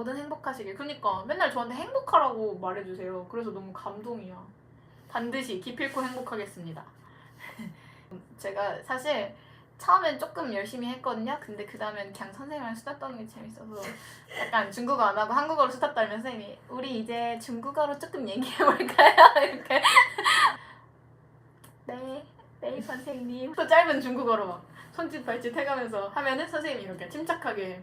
뭐든 행복하시길. 그러니까 맨날 저한테 행복하라고 말해주세요. 그래서 너무 감동이야. 반드시 기필코 행복하겠습니다. 제가 사실 처음엔 조금 열심히 했거든요. 근데 그 다음엔 그냥 선생님이랑 수다 떠는 게 재밌어서 약간 중국어 안 하고 한국어로 수다 떨면 선생님이 우리 이제 중국어로 조금 얘기해볼까요? 이렇게 네, 네 선생님 또 짧은 중국어로 막 손짓 발짓 해가면서 하면은 선생님이 이렇게 침착하게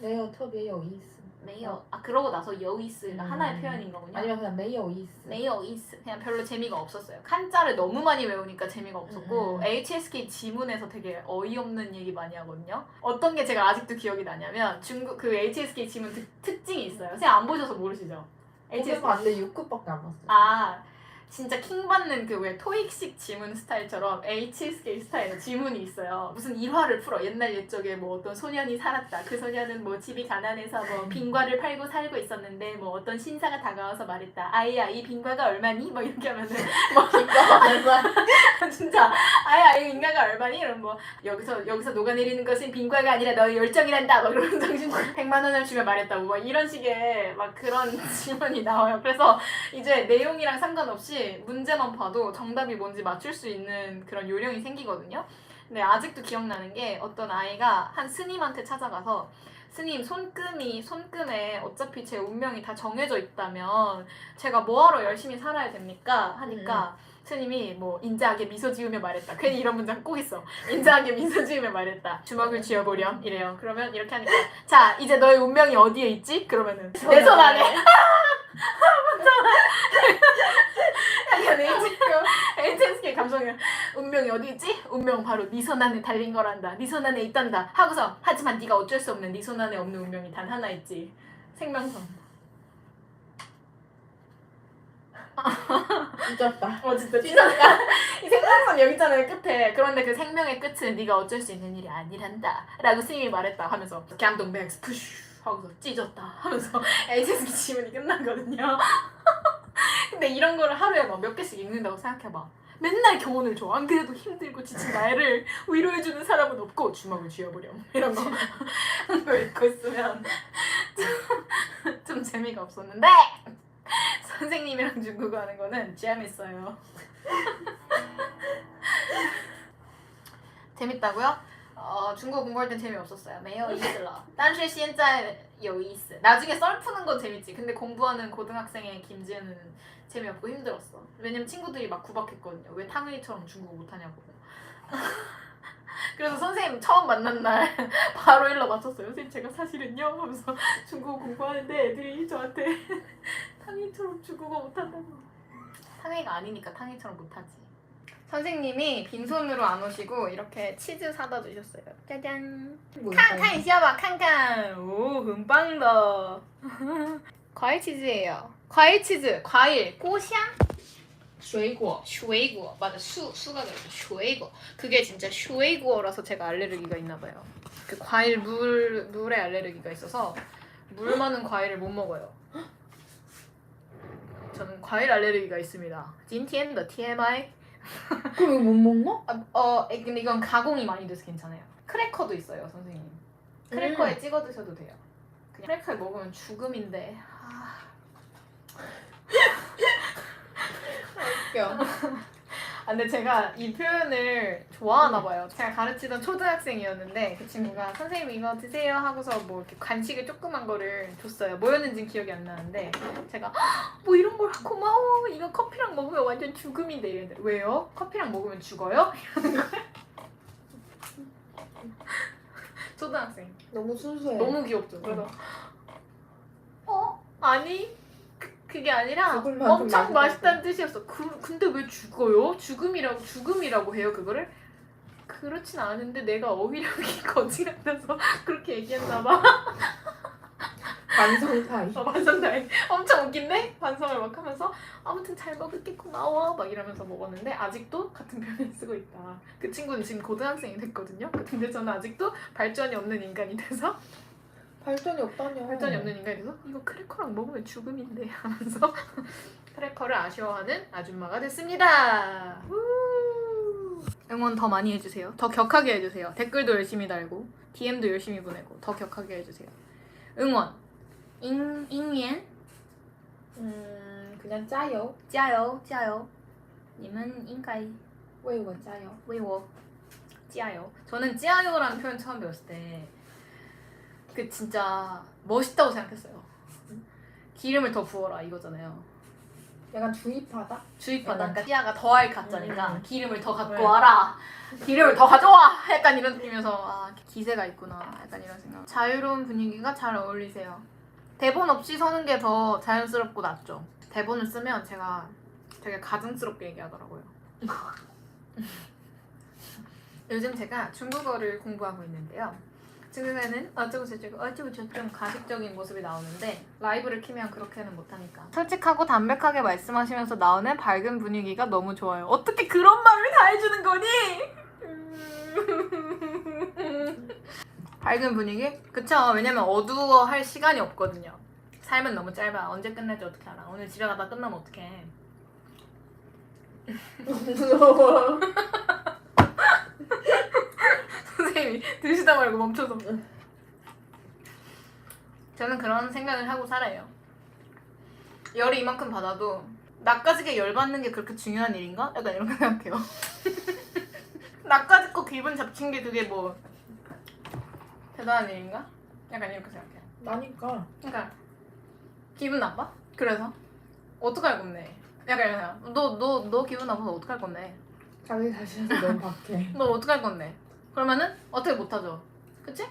没有特别有意思，没有啊，그러고나서여이스 음. 하나의 표현인 거군요. 아니면 그냥 没有意思。 没有意思. 그냥 별로 재미가 없었어요. 칸자를 너무 많이 외우니까 재미가 없었고 음. HSK 지문에서 되게 어이없는 얘기 많이 하거든요. 어떤 게 제가 아직도 기억이 나냐면 중국 그 HSK 지문 특, 특징이 있어요. 선생님 안 보셔서 모르시죠? 보면 안 돼. 6급밖에 안 봤어요. 아 진짜 킹 받는 그 왜 토익식 지문 스타일처럼 HSK 스타일의 지문이 있어요. 무슨 일화를 풀어. 옛날 옛적에 뭐 어떤 소년이 살았다. 그 소년은 뭐 집이 가난해서 뭐 빙과를 팔고 살고 있었는데 뭐 어떤 신사가 다가와서 말했다. 아이야 이 빙과가 얼마니? 뭐 이렇게 하면은 뭐 진짜 아야 이 인가가 얼마니? 이런 뭐 여기서 여기서 녹아내리는 것은 빙과가 아니라 너의 열정이란다. 막 이런 정신 100만 원을 주면 말했다고 막 이런 식의 막 그런 질문이 나와요. 그래서 이제 내용이랑 상관없이 문제만 봐도 정답이 뭔지 맞출 수 있는 그런 요령이 생기거든요. 근데 아직도 기억나는 게 어떤 아이가 한 스님한테 찾아가서 스님 손금이 손금에 어차피 제 운명이 다 정해져 있다면 제가 뭐하러 열심히 살아야 됩니까? 하니까 스님이 뭐 인자하게 미소 지으며 말했다. 괜히 이런 문장 꼭 있어. 인자하게 미소 지으며 말했다. 주먹을 쥐어보렴 이래요. 그러면 이렇게 하니까 자 이제 너의 운명이 어디에 있지? 그러면은 내 손 안에. 약간 HSK 감성이 운명이 어디 있지? 운명 바로 네 손 안에 달린 거란다. 네 손 안에 있단다. 하고서 하지만 네가 어쩔 수 없는 네 손 안에 없는 운명이 단 하나 있지. 생명선. 찢었다. 어 진짜 찢었다. 이 생명선 여기 있잖아요 끝에. 그런데 그 생명의 끝은 네가 어쩔 수 있는 일이 아니란다. 라고 스님이 말했다 하면서 감동 맥스 푸슈 하고서 찢었다 하면서 HSK 지문이 끝나거든요. 근데 이런 거를 하루에 막 몇 개씩 읽는다고 생각해봐. 맨날 교훈을 줘. 안 그래도 힘들고 지친 나를 위로해주는 사람은 없고 주먹을 쥐어버렴. 이런 거. 한거 읽고 있으면 좀, 좀 재미가 없었는데 선생님이랑 중국어 하는 거는 재밌어요. 재밌다고요? 어, 중국어 공부할 땐 재미없었어요. 매우 이슬러. 딴쉐 시엔짜에 요이스. 나중에 썰 푸는 건 재밌지. 근데 공부하는 고등학생의 김지은은 재미없고 힘들었어. 왜냐면 친구들이 막 구박했거든요. 왜 탕웨이처럼 중국 못하냐고. 그래서 선생님 처음 만난 날 바로 일러 맞췄어요. 선생님 제가 사실은요 하면서 중국어 공부하는데 애들이 저한테 탕웨이처럼 중국어 못한다고. 탕웨이가 아니니까 탕웨이처럼 못하지. 선생님이 빈손으로 안 오시고 이렇게 치즈 사다 주셨어요. 짜잔. 看看一下吧，看看，哦，很棒的。 과일 치즈예요. 과일 치즈, 과일, 꼬샹, 水果。 슈웨이구어. 맞아, 수 수가 들어서 슈웨이구어. 그게 진짜 슈웨이구어라서 제가 알레르기가 있나 봐요. 그 과일 물 물에 알레르기가 있어서 물 많은 과일을 못 먹어요. 저는 과일 알레르기가 있습니다. 今天的 TMI. 그럼 이거 못 먹나? 아, 어, 근데 이건 가공이 많이 돼서 괜찮아요. 크래커도 있어요, 선생님. 크래커에 찍어 드셔도 돼요. 그냥 크래커에 먹으면 죽음인데. 아, 웃겨. 아, 근데 제가 이 표현을 좋아하나 봐요. 제가 가르치던 초등학생이었는데 그 친구가 선생님 이거 드세요 하고서 뭐 이렇게 간식을 조그만 거를 줬어요. 뭐였는지 기억이 안 나는데 제가 "헉, 뭐 이런 걸 고마워. 이거 커피랑 먹으면 완전 죽음인데 이랬는데 왜요? 커피랑 먹으면 죽어요? 이러는 거예요. 초등학생. 너무 순수해. 너무 귀엽죠. 그래서 어 아니 그, 그게 아니라 죽을 만큼 엄청. 맛있다는 뜻이었어. 그 근데 왜 죽어요? 죽음이라고 죽음이라고 해요 그거를? 그렇진 않은데 내가 어휘력이 거지 같아서 그렇게 얘기했나 봐. 반성 타임. 어, 반성 다행. 엄청 웃긴데 반성을 막 하면서 아무튼 잘 먹을게 고마워 막 이러면서 먹었는데 아직도 같은 편을 쓰고 있다. 그 친구는 지금 고등학생이 됐거든요. 근데 저는 아직도 발전이 없는 인간이 돼서 발전이 없다뇨. 발전이 없는 인간이 돼서 이거 크래커랑 먹으면 죽음인데 하면서 크래커를 아쉬워하는 아줌마가 됐습니다. 응원 더 많이 해주세요. 더 격하게 해주세요. 댓글도 열심히 달고 DM도 열심히 보내고 더 격하게 해주세요. 응원. 잉 잉옌 음 그냥 짜요. 짜요 짜요. 님은 인가이 왜 이거 짜요? 왜워 짜요. 저는 짜요라는 표현 처음 배웠을 때 그 진짜 멋있다고 생각했어요. 기름을 더 부어라 이거잖아요. 약간 주입하다. 주입하다. 약간. 찌아가 더할 같자니까. 음. 기름을 더 갖고 네. 와라. 기름을 더 가져와. 약간 이런 느낌이어서 아 기세가 있구나. 약간 이런 생각. 자유로운 분위기가 잘 어울리세요. 대본 없이 서는 게 더 자연스럽고 낫죠. 대본을 쓰면 제가 되게 가증스럽게 얘기하더라고요. 요즘 제가 중국어를 공부하고 있는데요 중국어는 어쩌고 저쩌고 어쩌고 저쩌고 가식적인 모습이 나오는데 라이브를 키면 그렇게는 못하니까. 솔직하고 담백하게 말씀하시면서 나오는 밝은 분위기가 너무 좋아요. 어떻게 그런 말을 다 해주는 거니? 밝은 분위기? 그쵸. 왜냐면 어두워 할 시간이 없거든요. 삶은 너무 짧아. 언제 끝날지 어떻게 알아? 오늘 집에 가다 끝나면 어떡해 무서워. 선생님이 드시다 말고 멈춰서 저는 그런 생각을 하고 살아요 열이 이만큼 받아도 나까지게 열 받는 게 그렇게 중요한 일인가? 약간 이런 거 생각해요 나까지 거 기분 잡친 게 그게 뭐 대단한 일인가? 약간 이렇게 생각해요 나니까. 그러니까 기분 나빠? 그래서 어떡할 건데? 약간 이런 생각 너너 너 기분 나빠서 어떡할 건데? 자기 자신을 너무 박해. 너 어떡할 건데? 그러면은 어떻게 못하죠? 그치?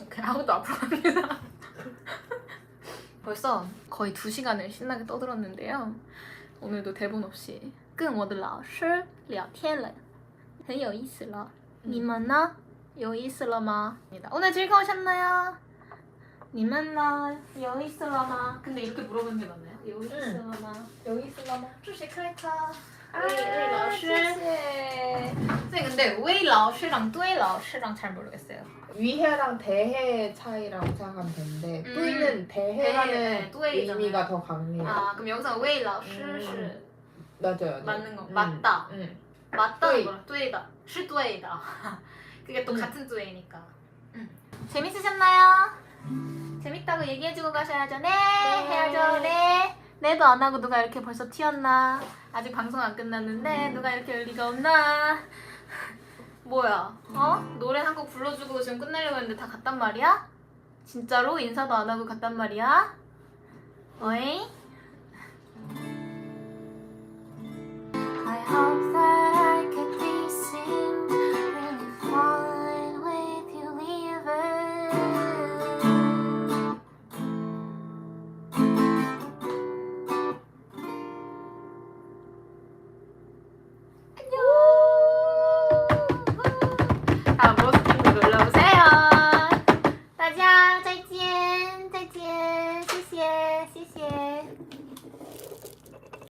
오케이 아무도 앞으로 갑니다 벌써 거의 두 시간을 신나게 떠들었는데요 오늘도 대본 없이 跟我的老师聊天了很有意思了你们呢?有意思了吗? 오늘 즐거우셨나요? 你们呢?有意思了吗? 근데 이렇게 물어보는 게 맞나요? 有意思了吗? 여기 있으려나? 这是 크래커 아, 아, 웨이 러쉬. 선생님 근데 웨이 러쉬랑 뚜이 러쉬랑 잘 모르겠어요. 위해랑 대해 차이라고 생각하면 되는데 음. 뚜이는 대해라는 대해는 네, 뚜이잖아요. 의미가 더 강해요. 아 그럼 여기서 웨이 러쉬 음. 맞아요. 네. 맞는 거 음. 맞다. 응. 맞다. 뚜이. 거랑 뚜이다. 슈 뚜이다. 그게 또 음. 같은 뚜이니까. 음. 재밌으셨나요? 재밌다고 얘기해주고 가셔야죠. 네, 네. 해야죠. 네. 네도 안 하고 누가 이렇게 벌써 튀었나? 아직 방송 안 끝났는데 누가 이렇게 열 리가 없나? 뭐야? 어? 노래 한 곡 불러주고 지금 끝내려고 했는데 다 갔단 말이야? 진짜로 인사도 안 하고 갔단 말이야? 어이?